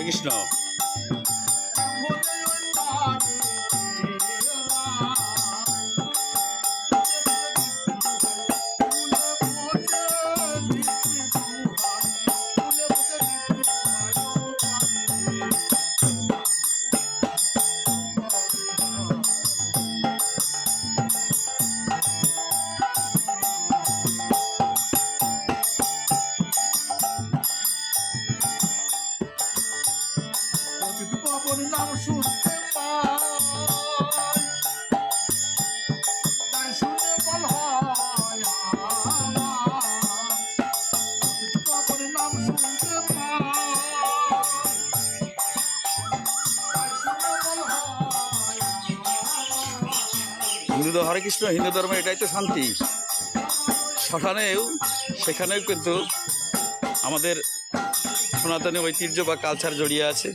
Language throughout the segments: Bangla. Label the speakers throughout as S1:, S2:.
S1: হরে
S2: শুনতে শুনে বল।
S1: হিন্দু হরে কৃষ্ণ, হিন্দু ধর্ম এটাই তো শান্তি। শ্মশানেও সেখানেও কিন্তু আমাদের সনাতনী ঐতিহ্য বা কালচার জড়িয়ে আছে।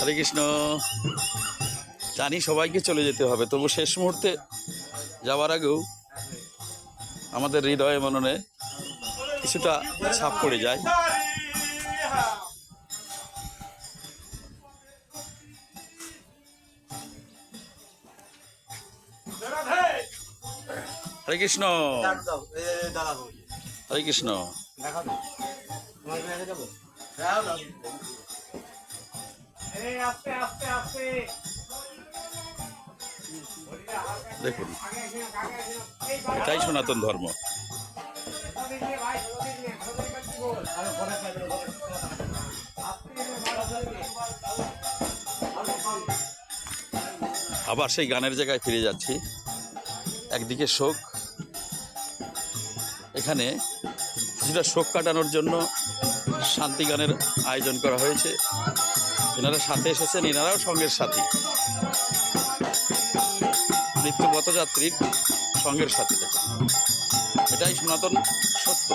S1: হরে কৃষ্ণ। জানি সবাইকে চলে যেতে হবে, তবু শেষ মুহূর্তে যাওয়ার আগেও আমাদের হৃদয়ে মননে কিছুটা ছাপ পড়ে যায়। হরে কৃষ্ণ। হরে কৃষ্ণ। দেখুন, এটাই সনাতন ধর্ম। আবার সেই গানের জায়গায় ফিরে যাচ্ছি। একদিকে শোক, এখানে কিছুটা শোক কাটানোর জন্য শান্তি গানের আয়োজন করা হয়েছে। এনারা সাথে এসেছেন এনারাও সঙ্গের সাথী। মৃত্যু পথযাত্রীর সঙ্গের সাথী এটাই সনাতন সত্য।